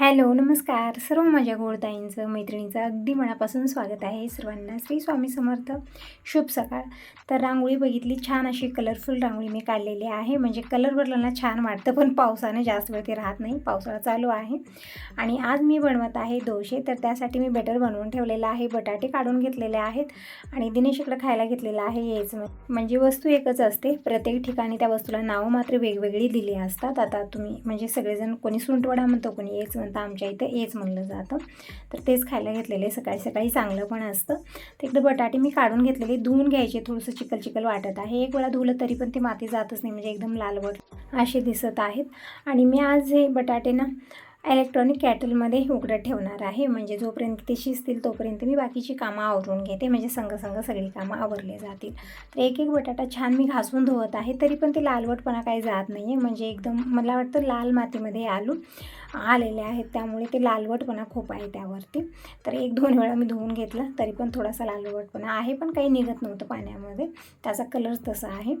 Hello नमस्कार. सर्व माझ्या गोडताईंचं मैत्रिणीचं अगदी मनापासून स्वागत आहे सर्वांना. श्री स्वामी समर्थ. शुभ सकाळ. तर रांगोळी बघितली छान अशी कलरफुल रांगोळी मी काढलेली आहे. म्हणजे कलर बदलांना छान वाटतं पण पावसानं जास्त वेळ ते राहत नाही. पावसाळा चालू आहे. आणि आज मी बनवत आहे दोशे तर त्यासाठी मी बेटर बनवून ठेवलेलं आहे. बटाटे काढून घेतलेले आहेत. आणि दिनेश इकडं खायला घेतलेलं आहे. हेच म्हणजे वस्तू एकच असते. प्रत्येक ठिकाणी त्या वस्तूला नावं मात्र वेगवेगळी दिली असतात. आता तुम्ही म्हणजे सगळेजण कोणी सुंटवडा म्हणतो कोणी हेच म्हणतो. आमच्या इथे हेच म्हणलं जातं. तर तेच खायला घेतलेले सकाळी सकाळी चांगलं पण असतं. तिकडे बटाटे मी काढून घेतलेले. धुवून घ्यायचे. थोडंसं चिकल चिकल वाटत आहे. एक वेळा धुवलं तरी पण ते माती जातच नाही. म्हणजे एकदम लालवट असे दिसत आहेत. आणि मी आज हे बटाटे ना इलेक्ट्रॉनिक कॅटलमध्ये उघडत ठेवणार आहे. म्हणजे जोपर्यंत ते शिजतील तोपर्यंत मी बाकीची कामं आवरून घेते. म्हणजे संगसंग सगळी कामं आवरले जातील. तर एक एक बटाटा छान मी घासून धुवत आहे. तरी पण ते लालवटपणा काही जात नाही आहे म्हणजे एकदम मला वाटतं लाल मातीमध्ये आलू आलेले आहेत. त्यामुळे ते लालवटपणा खूप आहे त्यावरती. तर एक दोन वेळा मी धुवून घेतलं. तरी पण थोडासा लालवटपणा आहे. पण काही निघत नव्हतं पाण्यामध्ये. त्याचा कलर तसा आहे.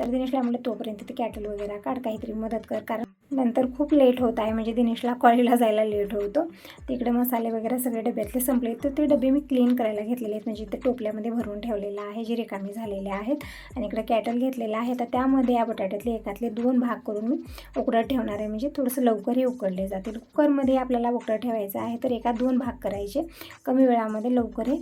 तर दिनेशला म्हटलं तोपर्यंत ते कॅटल वगैरे काढ. काहीतरी मदत कर. कारण नंतर खूप लेट होत आहे. म्हणजे दिनेशला कॉलेजला जायला लेट होतो. तिकडे मसाले वगैरे सगळे डब्यातले संपले. तर ते डबे मी क्लीन करायला घेतलेले आहेत. म्हणजे ते टोपल्यामध्ये भरून ठेवलेलं आहे. जे रिकामी झालेले आहेत. आणि इकडे कॅटल घेतलेलं आहे. तर त्यामध्ये या बटाट्यातले एकातले दोन भाग करून मी उकडत ठेवणार आहे. म्हणजे थोडंसं लवकरही उकडले जातील. कुकरमध्ये आपल्याला उकडं ठेवायचं आहे. तर एका दोन भाग करायचे. कमी वेळामध्ये लवकरही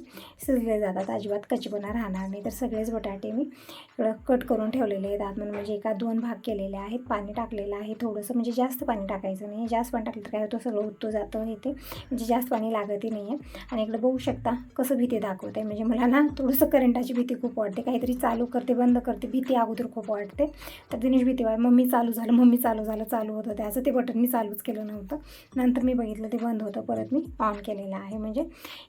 शिजले जातात. अजिबात कचपणा राहणार नाही. तर सगळेच बटाटे मी इकडं कट करून ठेवलेले आहेत. आतमध्ये म्हणजे एका दोन भाग केलेले आहेत. पाणी टाकलेलं आहे. थोडंसं म्हणजे जास्त पाणी टाकायचं नाही. जास्त पाणी टाकलं तर काय होतं? सगळं उत्तो जातं येते म्हणजे जास्त पाणी लागतही नाही आहे. आणि इकडं बघू शकता कसं भीती दाखवते. म्हणजे मला ना थोडंसं करंटाची भीती खूप वाटते. काहीतरी चालू करते बंद करते. भीती अगोदर खूप वाटते. तर दिनेश भीती वाट मम्मी चालू झालं मम्मी चालू झालं चालू होतं. त्याचं ते बटन मी चालूच केलं नव्हतं. नंतर मी बघितलं ते बंद होतं. परत मी ऑन केलेलं आहे. म्हणजे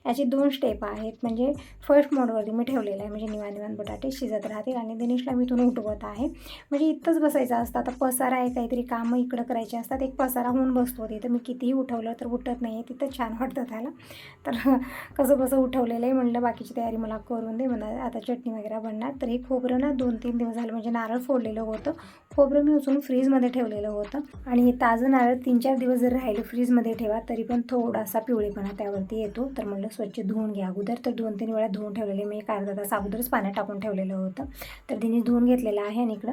याचे दोन स्टेप आहेत. म्हणजे फर्स्ट मोडवरती मी ठेवलेलं आहे. म्हणजे निवान निवान बटाटे शिजत राहतील आणि दिनेशला मी इथून उठवत आहे. म्हणजे इथंच बसायचं असतं. आता पसारा आहे काहीतरी कामं इकडं करायचे असतात. एक पसारा होऊन बसतो तिथं. मी कितीही उठवलं तर उठत नाही आहे तिथं छान वाटतं त्याला. तर कसं कसं उठवलेलं आहे म्हणलं बाकीची तयारी मला करून दे म्हणा. आता चटणी वगैरे बनणार. तर हे खोबरं ना दोन तीन दिवस झालं म्हणजे नारळ फोडलेलं होतं. खोबरं मी उचलून फ्रीजमध्ये ठेवलेलं होतं. आणि हे ताजं नारळ तीन चार दिवस जर राहिले फ्रीजमध्ये ठेवा तरी पण थोडासा पिवळेपणा त्यावरती येतो. तर म्हणलं स्वच्छ धुवून घ्या अगोदर. तर दोन तीन वेळा धुवून ठेवलेले मी एक अर्धा तास अगोदरच पाण्यात टाकून ठेवलेलं होतं. तर तिने धुवून घेतलेलं आहे आणि इकडं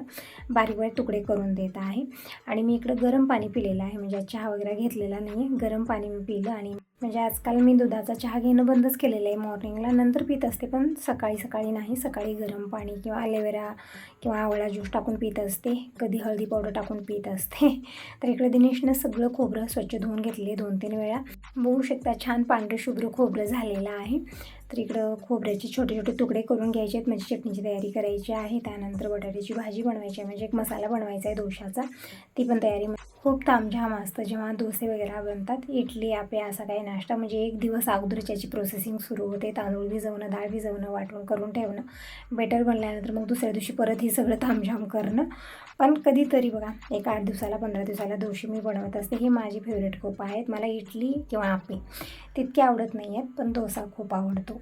बारीक बारीक तुकडे करून देत आहे. आणि मी इकडं गरम पाणी पिलेलं आहे. म्हणजे चहा वगैरे घेतलेला नाही आहे गरम पाणी मी पिलं आणि म्हणजे आजकाल मी दुधाचा चहा घेणं बंदच केलेलं आहे. मॉर्निंगला नंतर पित असते पण सकाळी सकाळी नाही. सकाळी गरम पाणी किंवा अलेवेरा किंवा आवळा ज्यूस टाकून पित असते. कधी हळदी पावडर टाकून पित असते. तर इकडे दिनेशनं सगळं खोबरं स्वच्छ धुवून घेतले दोन तीन वेळा. बघू शकता छान पांढरे शुभ्र खोबरं झालेलं आहे. तर इकडं खोबऱ्याचे छोटे छोटे तुकडे करून घ्यायचे आहेत. म्हणजे चटणीची तयारी करायची आहे. त्यानंतर बटाट्याची भाजी बनवायची आहे. म्हणजे एक मसाला बनवायचा आहे दोशाचा ती पण तयारी खूप तामझाम असतं जेव्हा डोसे वगैरे बनतात. इडली आपे असा काही नाश्ता. म्हणजे एक दिवस अगोदर त्याची प्रोसेसिंग सुरू होते. तांदूळ भिजवणं डाळ भिजवणं वाटून करून ठेवणं. बेटर बनल्यानंतर मग दुसऱ्या दिवशी परत हे सगळं तामझाम करणं. पण कधीतरी बघा एक आठ दिवसाला पंधरा दिवसाला दोशी मी बनवत असते. हे माझी फेवरेट खूप आहेत. मला इडली किंवा आपे तितके आवडत नाही आहेत. पण डोसा खूप आवडतो.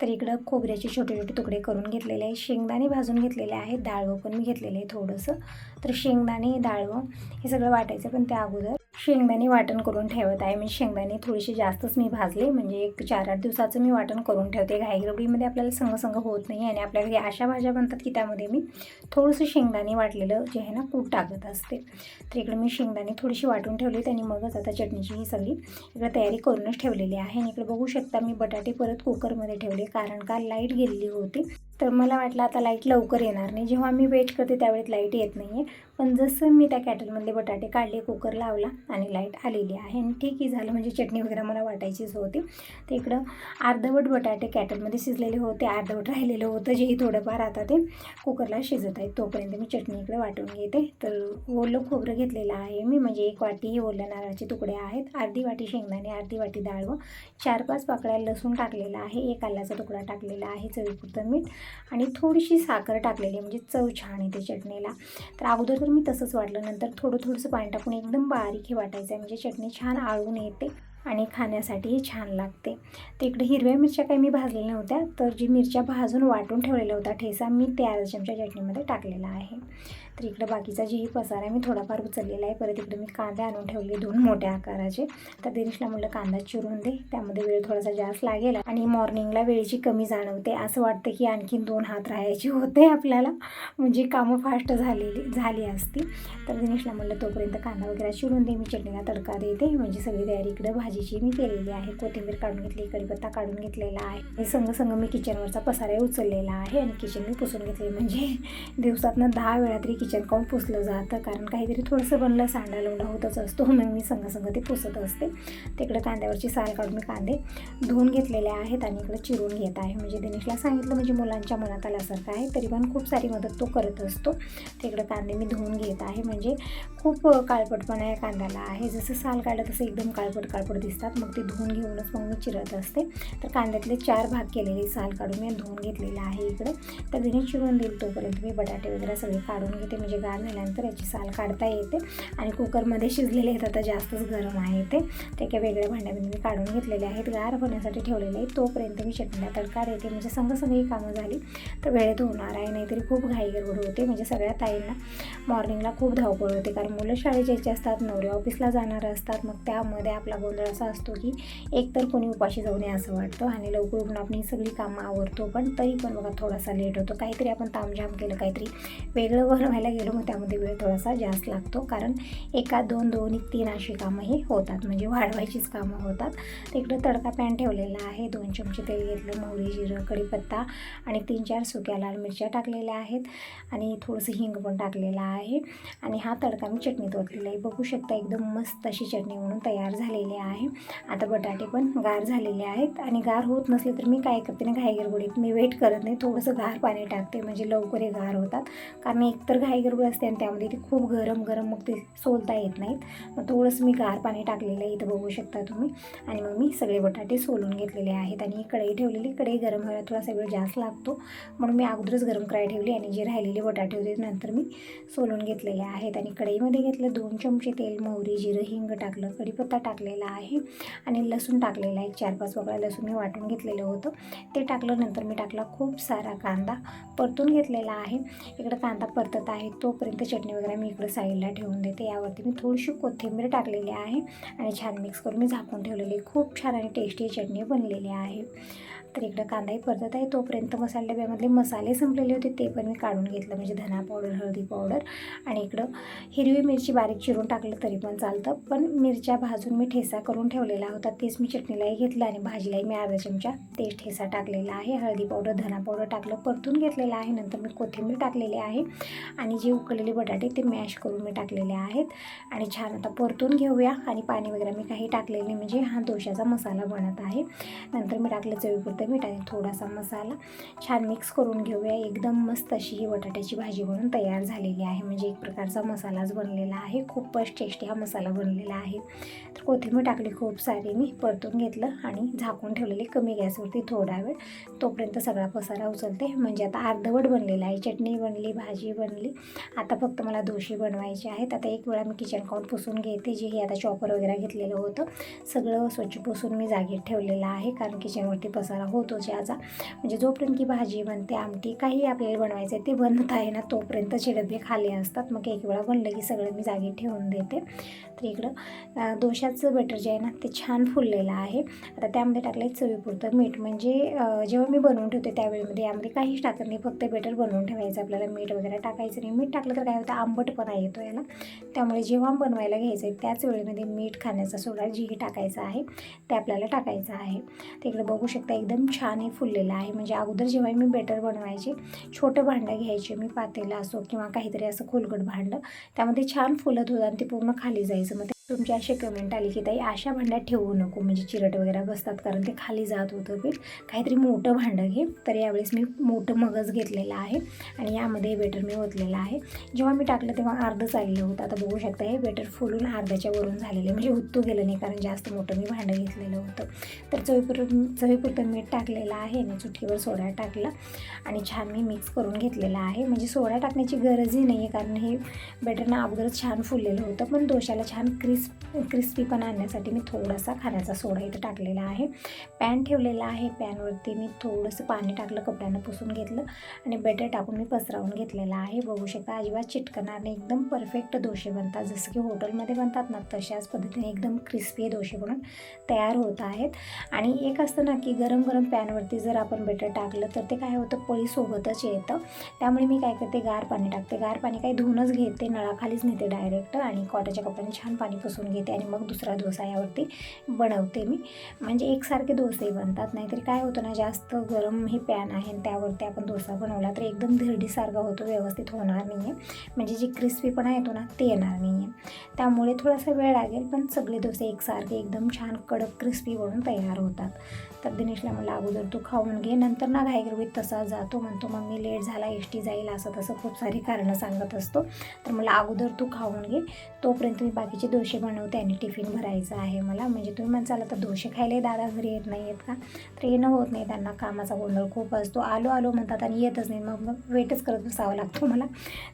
तर इकडं खोबऱ्याचे छोटे छोटे तुकडे करून घेतलेले आहे शेंगदाणे भाजून घेतलेले आहेत. डाळवं पण मी घेतलेलं आहे थोडंसं. तर शेंगदाणे डाळवं हे सगळं वाटायचं पण त्या अगोदर शेंगदाणे वाटण करून ठेवत आहे. म्हणजे शेंगदाणे थोडीशी जास्तच मी भाजले. म्हणजे एक चार आठ दिवसाचं मी वाटण करून ठेवते. घाईगडबडीमध्ये आपल्याला संगसंग होत नाही आणि आपल्या घरी अशा भाज्या बनतात की त्यामध्ये मी थोडंसं शेंगदाणे वाटलेलं जे आहे ना कूट टाकत असते. तर इकडे मी शेंगदाणे थोडीशी वाटून ठेवली आणि मगच आता चटणीची ही सगळी इकडे तयारी करूनच ठेवलेली आहे. आणि इकडे बघू शकता मी बटाटे परत कुकरमध्ये ठेवले कारण का लाइट गेलेली होती. तर मला वाटलं आता लाइट लवकर येणार नाही. जेव्हा मी वेट करते त्यावेळेत लाइट येत नाही आहे पण जसं मी त्या कॅटलमधले बटाटे काढले कुकर लावला आणि लाइट आलेली आहे आणि ठीकही झालं. म्हणजे चटणी वगैरे मला वाटायचीच होती. तर इकडं अर्धवट बटाटे कॅटलमध्ये शिजलेले होते अर्धवट राहिलेलं होतं. जेही थोडंफार आता ते कुकरला शिजत आहेत. तोपर्यंत मी चटणी इकडे वाटून घेते. तर ओलं खोबरं घेतलेलं आहे मी. म्हणजे एक वाटी ओल्या नारळाचे तुकडे आहेत. अर्धी वाटी शेंगदाणे अर्धी वाटी डाळ व चार पाच पाकळ्या लसूण टाकलेला आहे. एक आल्याचा तुकडा टाकलेला आहे. चवीपुरतं मीठ. आणि थोडीशी साखर टाकलेली म्हणजे चव छान येते चटणीला. तर अगोदर तर मी तसंच वाटलं नंतर थोडं थोडंसं पाणी टाकून एकदम बारीक हे वाटायचं आहे म्हणजे चटणी छान आळून येते आणि खाण्यासाठीही छान लागते. तर इकडे हिरव्या मिरच्या काही मी भाजलेल्या नव्हत्या तर जी मिरच्या भाजून वाटून ठेवलेल्या होत्या ठेसा मी त्या चमच्या चटणीमध्ये टाकलेला आहे. तर इकडं बाकीचा जेही पसारा मी थोडाफार उचललेला आहे. परत इकडे मी कांदे आणून ठेवले दोन मोठ्या आकाराचे. तर दिनेशला म्हटलं कांदा चिरून दे त्यामध्ये वेळ थोडासा जास्त लागेल आणि मॉर्निंगला वेळेची कमी जाणवते. असं वाटतं की आणखीन दोन हात राहायचे होते आपल्याला. म्हणजे कामं फास्ट झालेली झाली असती. तर दिनेशला म्हटलं तोपर्यंत कांदा वगैरे चिरून दे मी चटणीला तडका देते. म्हणजे सगळी तयारी इकडे भाजीची मी केलेली आहे. कोथिंबीर काढून घेतली कढीपत्ता काढून घेतलेला आहे. आणि संग संग मी किचनवरचा पसारा उचललेला आहे आणि किचन मी पुसून घेतले. म्हणजे दिवसातनं दहा वेळा तरी किचन काऊन पुसलं जातं? कारण काहीतरी थोडंसं बनलं सांडा लोंडा होतच असतो. मग मी संग ते पुसत असते. तिकडे कांद्यावरची साल काढून मी कांदे धुवून घेतलेले आहेत आणि इकडे चिरून घेत आहे. म्हणजे दिनेशला सांगितलं म्हणजे मुलांच्या मनात आल्यासारखं आहे. तरी पण खूप सारी मदत तो करत असतो. तिकडे कांदे मी धुवून घेत आहे. म्हणजे खूप काळपटपणा या कांद्याला आहे. जसं साल काढलं तसं एकदम काळपट काळपट दिसतात. मग ते धुवून घेऊनच मग मी चिरत असते. तर कांद्यातले चार भाग केलेले साल काढून मी धुवून घेतलेलं आहे इकडे. तर दिनेश चिरून देईल तोपर्यंत मी बटाटे वगैरे सगळे काढून घेते. म्हणजे गार झाल्यानंतर याची साल काढता येते आणि कुकरमध्ये शिजलेले आहेत आता जास्तच गरम आहे ते. ते काही वेगळ्या भांड्यामध्ये मी काढून घेतलेले आहेत. गार होण्यासाठी ठेवलेले आहेत. तोपर्यंत मी चटणीला तडका देते. म्हणजे संग सगळी ही कामं झाली तर वेळेत होणार आहे. नाहीतरी खूप घाई गडबड होते. म्हणजे सगळ्या ताईंना मॉर्निंगला खूप धावपळ होते. कारण मुलं शाळेत जायचे असतात नवरे ऑफिसला जाणार असतात. मग त्यामध्ये आपला गोंधळ असा असतो की एकतर कोणी उपाशी जाऊ नये असं वाटतं. आणि लवकर उठून आपण ही सगळी कामं आवरतो. पण तरी पण बघा थोडासा लेट होतो. काहीतरी आपण तामझाम केलं काहीतरी वेगळं व्हायला करायला गेलो मग त्यामध्ये वेळ थोडासा जास्त लागतो. कारण एका दोन दोन तीन अशी कामं ही होतात. म्हणजे वाढवायचीच कामं होतात. तिकडं तडका पॅन ठेवलेला आहे. दोन चमचे तेल घेतलं मोहरी जिरं कढीपत्ता आणि तीन चार सुक्या लाल मिरच्या टाकलेल्या आहेत आणि थोडंसं हिंग पण टाकलेलं आहे. आणि हा तडका मी चटणीत ओतलेला आहे. बघू शकता एकदम मस्त अशी चटणी म्हणून तयार झालेली आहे. आता बटाटे पण गार झालेले आहेत. आणि गार होत नसले तर मी काय करते ना घाई मी वेट करत नाही. थोडंसं गार पाणी टाकते. म्हणजे लवकर हे गार होतात. कारण एकतर घाई गडबड असते आणि त्यामध्ये ती खूप गरम गरम मग ते सोलता येत नाहीत. मग थोडंसं मी गार पाणी टाकलेलं आहे इथं बघू शकता तुम्ही. आणि मग मी सगळे बटाटे सोलून घेतलेले आहेत आणि ही कढई ठेवलेली कढई गरम व्हायला थोडासा वेळ जास्त लागतो. म्हणून मी अगोदरच गरम करायला ठेवली आणि जे राहिलेले बटाटे होते नंतर मी सोलून घेतलेले आहेत. आणि कढईमध्ये घेतलं दोन चमचे तेल मोहरी जिरं हिंग टाकलं कढीपत्ता टाकलेला आहे आणि लसूण टाकलेला आहे. चार पाच वगळा लसूण मी वाटून घेतलेलं होतं. ते टाकलं नंतर मी टाकला खूप सारा कांदा परतून घेतलेला आहे. इकडं कांदा परतत आहे. तोपर्यंत चटणी वगैरे मी इकडं साईडला ठेवून देते. यावरती मी थोडीशी कोथिंबीर टाकलेली आहे आणि छान मिक्स करून मी झाकून ठेवलेली खूप छान आणि टेस्टी चटणी बनलेली आहे. तर इकडं कांदाही परतत आहे. तोपर्यंत मसाले डब्यामधले मसाले संपलेले होते ते पण मी काढून घेतलं. म्हणजे धना पावडर हळदी पावडर आणि इकडं हिरवी मिरची बारीक चिरून टाकलं तरी पण चालतं. पण मिरच्या भाजून मी ठेसा करून ठेवलेला होता. तेच मी चटणीलाही घेतलं आणि भाजीलाही मी अर्धा चमचा तेच ठेसा टाकलेला आहे. हळदी पावडर धना पावडर टाकलं परतून घेतलेलं आहे. नंतर मी कोथिंबीर टाकलेली आहे आणि जे उकळलेले बटाटे ते मॅश करून मी टाकलेले आहेत. आणि छान आता परतून घेऊया आणि पाणी वगैरे मी काही टाकलेलं म्हणजे हा दोशाचा मसाला बनत आहे. नंतर मी टाकलं चवीपुरतं मीठ आणि थोडासा मसाला. छान मिक्स करून घेऊया. एकदम मस्त अशी ही बटाट्याची भाजी बनून तयार झालेली आहे. म्हणजे एक प्रकारचा मसालाच बनलेला आहे. खूपच टेस्टी हा मसाला बनलेला आहे. तर कोथिंबीर टाकली खूप सारी मी परतून घेतलं आणि झाकून ठेवलेली कमी गॅसवरती थोडा वेळ. तोपर्यंत सगळा पसारा उचलते. म्हणजे आता अर्धवट बनलेला आहे. चटणी बनली भाजी बनली. आता फक्त मला दोशी बनवायचे आहेत. आता एक वेळा मी किचन काउंट पुसून घेते. जे हे आता चॉपर वगैरे घेतलेलं होतं. सगळं स्वच्छ पुसून मी जागेत ठेवलेलं आहे. कारण किचनवरती पसारा होतो ज्याचा म्हणजे जोपर्यंत की भाजी बनते आमटी काही आपल्याला बनवायचं आहे ते बनत आहे ना तोपर्यंतचे डबे खाली असतात. मग एक वेळा बनलं की सगळं मी जागी ठेवून देते. तर इकडं दोशाचं बटर जे आहे ना ते छान फुललेलं आहे. आता त्यामध्ये टाकलं आहे चवीपुरतं मीठ. म्हणजे जेव्हा मी बनवून ठेवते त्यावेळेमध्ये यामध्ये काहीच टाकत नाही. फक्त बेटर बनवून ठेवायचं आपल्याला मीठ वगैरे टाकायचं नाही. मीठ टाकलं तर काय होतं आंबटपणा येतो याला. त्यामुळे जेव्हा बनवायला घ्यायचं आहे त्याच वेळेमध्ये मीठ खाण्याचा सोडा जेही टाकायचा आहे. ते आपल्याला टाकायचं आहे. ते इकडे बघू शकता एकदम छान हे फुललेलं आहे. म्हणजे अगोदर जेव्हा मी बेटर बनवायचे छोटं भांडं घ्यायचे मी पातेलं असो किंवा काहीतरी असं खोलगट भांडं त्यामध्ये छान फुलत होतं आणि ते पूर्ण खाली जायचं. मग तुमची अशी कमेंट आली की ताई अशा भांड्यात ठेवू नको. म्हणजे चिरट वगैरे बसतात कारण ते खाली जात होतं पीठ. काहीतरी मोठं भांडं घे. तर यावेळेस मी मोठं मगज घेतलेलं आहे आणि यामध्ये बेटर मी ओतलेलं आहे. जेव्हा मी टाकलं तेव्हा अर्धं चाललं होतं. आता बघू शकता हे बेटर फुलून अर्ध्याच्या वरून झालेलं म्हणजे उत्तू गेलं नाही कारण जास्त मोठं मी भांडं घेतलेलं होतं. तर चवीपुर चवीपुरतं मीठ टाकलेलं आहे. आणि चुटकीवर सोडा टाकला. आणि छान मी मिक्स करून घेतलेलं आहे. म्हणजे सोडा टाकण्याची गरजही नाही आहे कारण हे बेटर ना अगोदरच छान फुललेलं होतं. पण दोशाला छान क्रीम क्रिस्प क्रिस्पीपणा आणण्यासाठी मी थोडासा खाण्याचा सोडा इथं टाकलेला आहे. पॅन ठेवलेला आहे. पॅनवरती मी थोडंसं पाणी टाकलं कपड्यानं पुसून घेतलं आणि बटर टाकून मी पसरावून घेतलेला आहे. बघू शकता अजिबात चिटकणार नाही. एकदम परफेक्ट दोशे बनतात. जसं की हॉटेलमध्ये बनतात ना तशाच पद्धतीने एकदम क्रिस्पी दोशे बनून तयार होत आहेत. आणि एक असतं ना की गरम गरम पॅनवरती जर आपण बटर टाकलं तर ते काय होतं? पळीसोबतच येतं. त्यामुळे मी काय करते? गार पाणी टाकते. गार पाणी काही धुवूनच घेते नळाखालीच नेते डायरेक्ट आणि कॉटाच्या कपड्याने छान पाणी पुसून घेते आणि मग दुसरा डोसा यावरती बनवते मी. म्हणजे एकसारखे डोसेही बनतात. नाहीतरी काय होतं ना जास्त गरम हे पॅन आहे आणि त्यावरती आपण डोसा बनवला तर एकदम धिरडीसारखा होतो व्यवस्थित होणार नाही आहे म्हणजे जी क्रिस्पीपणा येतो ना ते येणार नाही आहे त्यामुळे थोडासा वेळ लागेल पण सगळे डोसे एकसारखे एकदम छान कडक क्रिस्पी बनून तयार होतात. तर दिनेशला मला अगोदर तू खाऊन घे नंतर ना घाईगरवीत तसा जातो म्हणतो मम्मी लेट झाला एस टी जाईल असं तसं खूप सारी कारणं सांगत असतो. तर मला अगोदर तू खाऊन घे तोपर्यंत मी बाकीचे डोसे बनवते आणि टिफिन भरायचं आहे मला. म्हणजे तुम्ही म्हणसाल आता डोसे खायला दादा घरी येत नाही आहेत का? तर येणं होत नाही त्यांना. कामाचा गोंधळ खूप असतो. आलो आलो म्हणतात आणि येतच नाही. मग मग वेटच करत बसावं लागतो मला.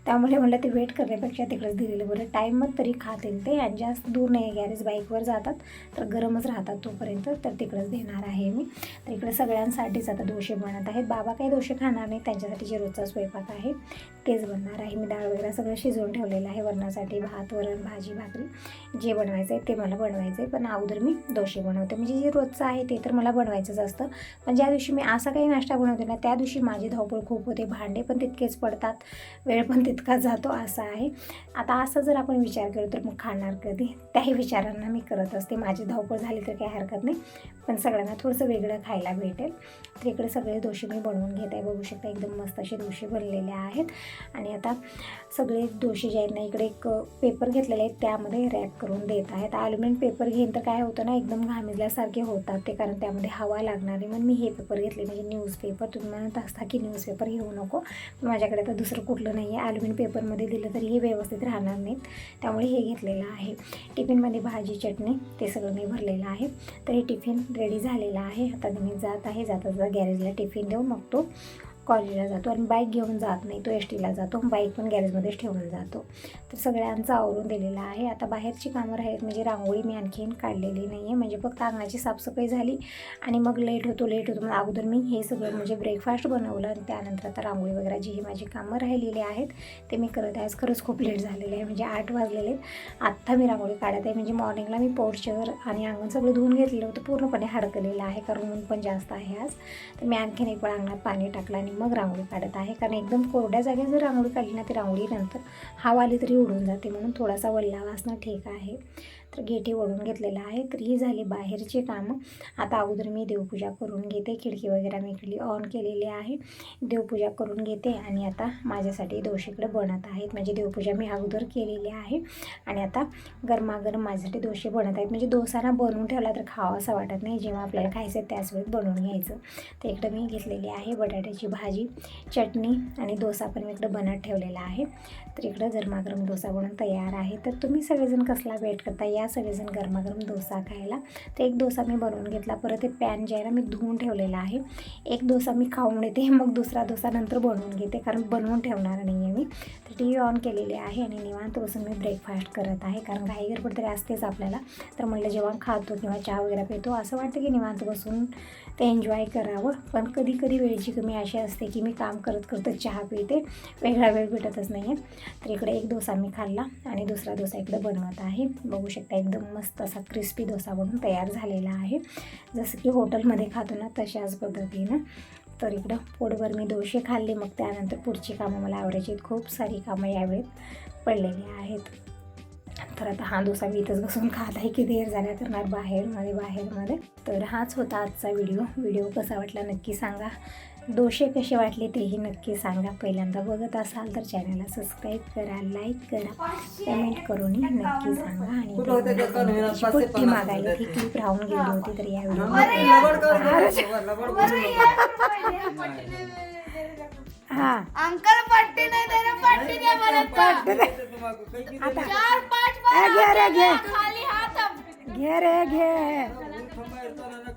त्यामुळे म्हणलं ते वेट करण्यापेक्षा तिकडेच दिलेलं बरं. टाईमच तरी खातील ते आणि जास्त दूर नाही. गॅरेज बाईकवर जातात तर गरमच राहतात तोपर्यंत. तर तिकडेच देणार आहे मी. तर इकडे सगळ्यांसाठीच आता डोसे बनत आहेत. बाबा काही डोसे खाणार नाही त्यांच्यासाठी जे रोजचा स्वयंपाक आहे तेच बनणार आहे. मी डाळ वगैरे सगळं शिजवून ठेवलेलं आहे. वरणासाठी भात वरण भाजी भाकरी. जे बनवायचं आहे ते मला बनवायचं आहे. पण अगोदर मी डोसे बनवते. म्हणजे जे रोजचं आहे ते तर मला बनवायचंच असतं. पण ज्या दिवशी मी असा काही नाश्ता बनवते ना त्या दिवशी माझी धावपळ खूप होते. भांडे पण तितकेच पडतात. वेळ पण तितकाच जातो असा आहे. आता असं जर आपण विचार केलो तर मग खाणार कधी? त्याही विचारांना मी करत असते. माझी धावपळ झाली तर काही हरकत नाही. पण सगळ्यांना थोडंसं वेगळं खायला भेटेल. तर इकडे सगळे दोषे मी बनवून घेत आहे. बघू शकता एकदम मस्त असे दोषे बनलेले आहेत. आणि आता सगळे दोषे जे आहेत ना इकडे एक पेपर घेतलेले आहेत. त्यामध्ये रॅप करून देत आहेत. ॲल्युमिनियम पेपर घेईन तर काय होतं ना एकदम घामिजल्यासारखे होतात ते कारण त्यामध्ये हवा लागणार आहे. म्हणून मी हे पेपर घेतले. म्हणजे न्यूजपेपर तुम्ही म्हणत असता की न्यूजपेपर घेऊ नको. पण माझ्याकडे आता दुसरं कुठलं नाही आहे ॲल्युमिनियम पेपरमध्ये दिलं तरी हे व्यवस्थित राहणार नाहीत. त्यामुळे हे घेतलेलं आहे. टिफिनमध्ये भाजी चटणी ते सगळं मी भरलेलं आहे. तर हे टिफिन रेडी झालेलं आहे. आता मी जात आहे. जाता जाता गॅरेजला टिफिन देऊ मग तो कॉलेजला जातो आणि बाईक घेऊन जात नाही. तो एस टीला जातो. बाईक पण गॅरेजमध्येच ठेवून जातो. तर सगळ्यांचा आवरून दिलेलं आहे. आता बाहेरची कामं आहेत म्हणजे रांगोळी मी आणखीन काढलेली नाही आहे म्हणजे फक्त अंगणाची साफसफाई झाली आणि मग लेट होतो लेट होतो. मग अगोदर मी हे सगळं म्हणजे ब्रेकफास्ट बनवलं आणि त्यानंतर आता रांगोळी वगैरे जी ही माझी कामं राहिलेली आहेत ते मी करत आहे. आज खरंच खूप लेट झालेलं आहे. म्हणजे आठ वाजलेले आहेत. आत्ता मी रांगोळी काढत आहे. म्हणजे मॉर्निंगला मी पोर्चर आणि अंगण सगळं धुवून घेतलेलं होतं. पूर्णपणे हडकलेलं आहे. कारण ऊन पण जास्त आहे आज. तर मी आणखीन एक वेळ अंगणात पाणी टाकलं आणि मग रांगोळी काढत आहे. कारण एकदम कोरड्या जागेत जर रांगोळी काढली ना ती रांगोळी नंतर हवा आली तरी उडून जाते. म्हणून थोडासा वल्लावा असणं ठीक आहे. तर गेटी ओढून घेतलेलं आहे. तर ही झाली बाहेरची कामं. आता अगोदर मी देवपूजा करून घेते. खिडकी वगैरे मी इकडली ऑन केलेली आहे. देवपूजा करून घेते आणि आता माझ्यासाठी दोशीकडे बनत आहेत. म्हणजे देवपूजा मी अगोदर केलेली आहे. आणि आता गरमागरम माझ्यासाठी दोशी बनत आहेत. म्हणजे दोसांना बनवून ठेवला तर खावा असं वाटत नाही. जेव्हा आपल्याला खायचं त्याच वेळेस बनवून घ्यायचं. तर इकडं मी घेतलेली आहे बटाट्याची भाजी चटणी आणि डोसा पण मी इकडं बनत ठेवलेला आहे. तर इकडं गरमागरम डोसा बनवून तयार आहे. तर तुम्ही सगळेजण कसला वेट करता? या सगळेजण गरमागरम डोसा खायला. तर एक डोसा मी बनवून घेतला. परत ते पॅन जे आहे ना मी धुवून ठेवलेला आहे. एक डोसा मी खाऊन येते मग दुसरा डोसा नंतर बनवून घेते कारण बनवून ठेवणार नाही आहे मी. तर टी व्ही ऑन केलेली आहे आणि निवांत बसून मी ब्रेकफास्ट करत आहे. कारण घाई गडबड तरी असतेच आपल्याला. तर म्हणलं जेव्हा खातो किंवा चहा वगैरे पितो असं वाटतं की निवांत बसून ते एन्जॉय करावं. पण कधी कधी वेळेची कमी अशी असते की मी काम करत करत चहा पिते. वेगळा वेळ भेटतच नाही आहे तर इकडे एक डोसा मी खाल्ला आणि दुसरा डोसा इकडे बनवत आहे. बघू शकता एकदम मस्त असा क्रिस्पी डोसा बनून तयार झालेला आहे. जसं की हॉटेलमध्ये खातो ना तशाच पद्धतीनं. तर इकडं पोटभर मी डोसे खाल्ले. मग त्यानंतर पुढची कामं मला आवडायची खूप सारी कामं यावेळेत पडलेली आहेत. तर आता हा डोसा मी इथंच बसून खात आहे की देर झाल्या करणार बाहेरमध्ये बाहेरमध्ये. तर हाच होता आजचा व्हिडिओ. व्हिडिओ कसा वाटला नक्की सांगा. दोषे कसे वाटले तेही नक्की सांगा. पहिल्यांदा बघत असाल तर चॅनलला सबस्क्राईब करा लाईक करा कमेंट करूनही नक्की सांगा. आणि करून? पट्टी मागायला. ती क्लिप राहून गेली होती तर या व्हिडिओ हा. अंकल पट्टी नाही दे रहे पट्टी द्या मला आता चार पाच ए, घे रे घे. खाली हात. अब. घे रे घे.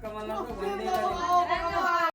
कमाल